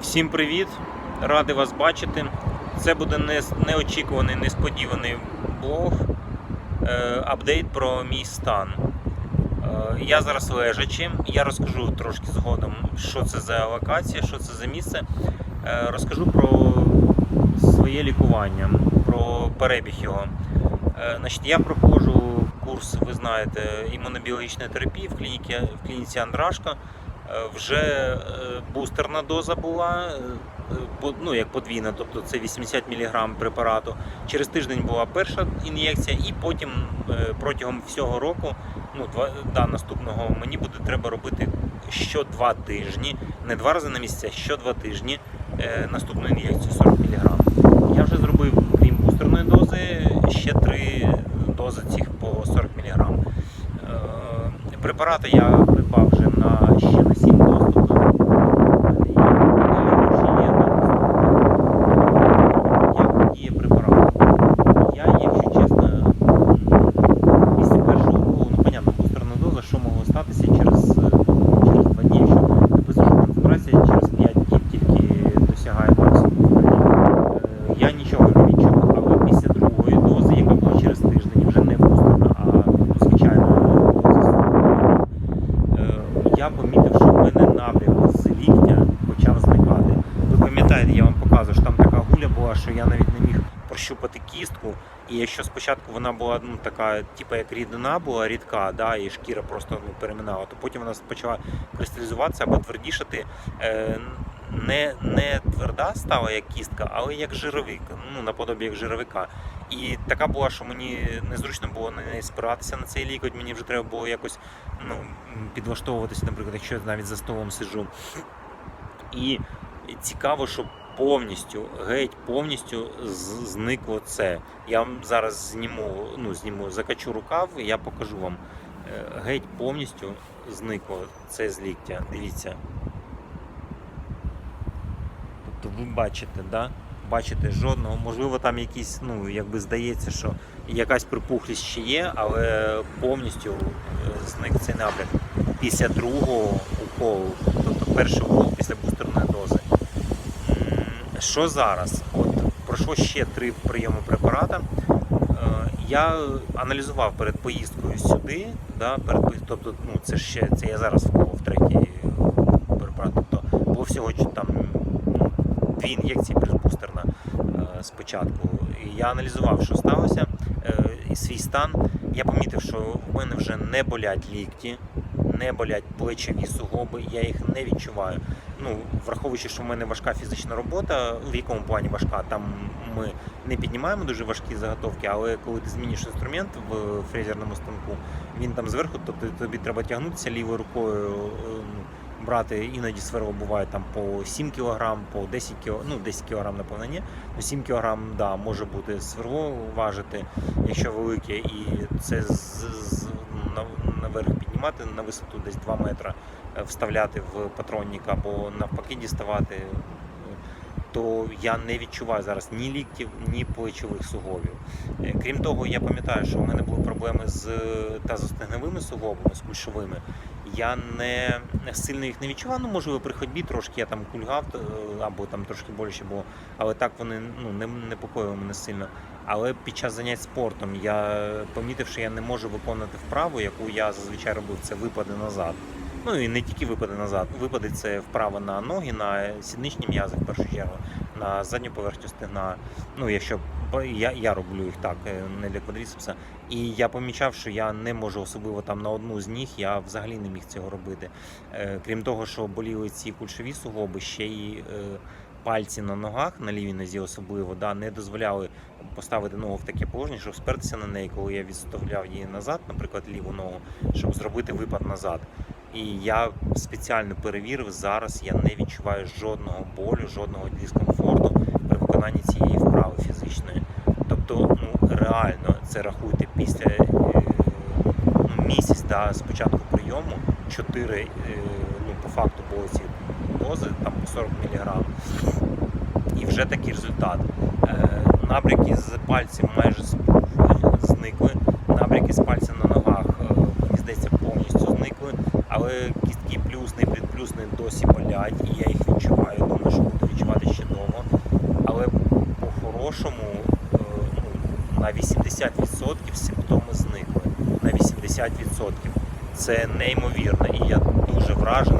Всім привіт! Радий вас бачити. Це буде не- неочікуваний, несподіваний блог, е, апдейт про мій стан. Е, Я зараз лежачи, я розкажу трошки згодом, що це за локація, що це за місце. Е, Розкажу про своє лікування, про перебіг його. Значить, я проходжу курс, ви знаєте, імунобіологічної терапії в клініці, в клініці Андрашка. Е, Вже е, бустерна доза була, е, ну як подвійна, тобто це 80 мг препарату. Через тиждень була перша ін'єкція, і потім протягом всього року, ну два да, наступного, мені буде треба робити що два тижні, не два рази на місяць, що два тижні наступну ін'єкцію 40 мг. Я вже зробив, крім бустерної дози, ще три дози цих по 40 мг. Препарати я придбав вже на ще на 7 доз. тобто, в мене є, е, ще є на- Як діє препарат? Я, якщо чесно, м, після першого уколу, ну понятно, бустерна доза, що могло статися через, е, через 2 дні, якщо написано, що концентрація через 5 днів тільки досягає максимуму. Е, Я нічого не відчув, але після другої дози, яка була через тиждень, вже не бустерна, а ну, звичайна доза, е, я помітив, що в мене напрямок з ліктя почав зникати. Ви пам'ятаєте, я вам показую, що там така гуля була, що я навіть не міг прощупати кістку. І якщо спочатку вона була ну, така, типу як рідина була рідка, да, і шкіра просто ну, переминала, то потім вона почала кристалізуватися або твердішати. Е, не, не тверда стала як кістка, але як жировик, ну наподобі як жировика. І така була, що мені незручно було неї спиратися на цей лікоть. Мені вже треба було якось ну, підлаштовуватися, наприклад, якщо я навіть за столом сиджу. І цікаво, що повністю, геть повністю зникло це. Я вам зараз зніму, ну, зніму, закачу рукав, і я покажу вам. Е, Геть повністю зникло це з ліктя. Дивіться. Ви бачите, да? бачите жодного, можливо, там якісь, ну, якби здається, що якась припухлість ще є, але повністю е, зник цей напрям після другого уколу, тобто перший укол після бустерної дози. Що зараз? От пройшло ще три прийоми препарата. Е, Я аналізував перед поїздкою сюди, да, перед тобто, ну, це ще це я зараз вколов третій препарат. Тобто було всього там дві ін'єкції плюс бустерна е, спочатку. І я аналізував, що сталося, е, і свій стан. Я помітив, що в мене вже не болять лікті, не болять плечові суглоби, я їх не відчуваю. Ну, враховуючи, що в мене важка фізична робота, в якому плані важка, там ми не піднімаємо дуже важкі заготовки, але коли ти змінюєш інструмент в фрезерному станку, він там зверху, тобто тобі треба тягнутися лівою рукою, е, ну, брати іноді сверло буває там по 7 кг, по 10 кг, ну 10 кг напевно ні, ну 7 кг, да, може бути сверло важити, якщо велике, і це з, з, на- наверх піднімати на висоту десь 2 метри, е, вставляти в патронник або навпаки діставати. То я не відчуваю зараз ні ліктів, ні плечових суглобів. Е, Крім того, я пам'ятаю, що в мене були проблеми з тазостегновими суглобами, з кульшовими. Я не сильно їх не відчував. Ну, можливо, при ходьбі трошки я там кульгав е, або там трошки боляче було, але так вони ну, не непокоїли мене сильно. Але під час занять спортом я помітив, що я не можу виконувати вправу, яку я зазвичай робив, це випади назад. Ну і не тільки випади назад. Випади це вправа на ноги, на сідничні м'язи в першу чергу, на задню поверхню стегна. Ну, якщо я, я роблю їх так, е, не для квадріцепса. І я помічав, що я не можу особливо там на одну з ніг, я взагалі не міг цього робити. Е, Крім того, що боліли ці кульшові суглоби, ще й е, пальці на ногах, на лівій нозі особливо, да, не дозволяли поставити ногу в таке положення, щоб спертися на неї, коли я відставляв її назад, наприклад, ліву ногу, щоб зробити випад назад. І я спеціально перевірив, зараз я не відчуваю жодного болю, жодного дискомфорту при виконанні цієї вправи фізичної. Тобто, ну реально, це рахуйте після е, ну, місяць да, з початку прийому, 4, е, ну, по факту було ці дози, там по 40 мг. І вже такий результат. Е, Набряки з пальців майже зникли. Набряки з пальця на ногах, е, мені здається, повністю зникли. Але кістки плюсний, підплюсний досі болять, і я їх відчуваю. Думаю, що буду відчувати ще довго. Але по-хорошому е, ну, на 80% симптоми зникли. На 80%. Це неймовірно. І я дуже вражений.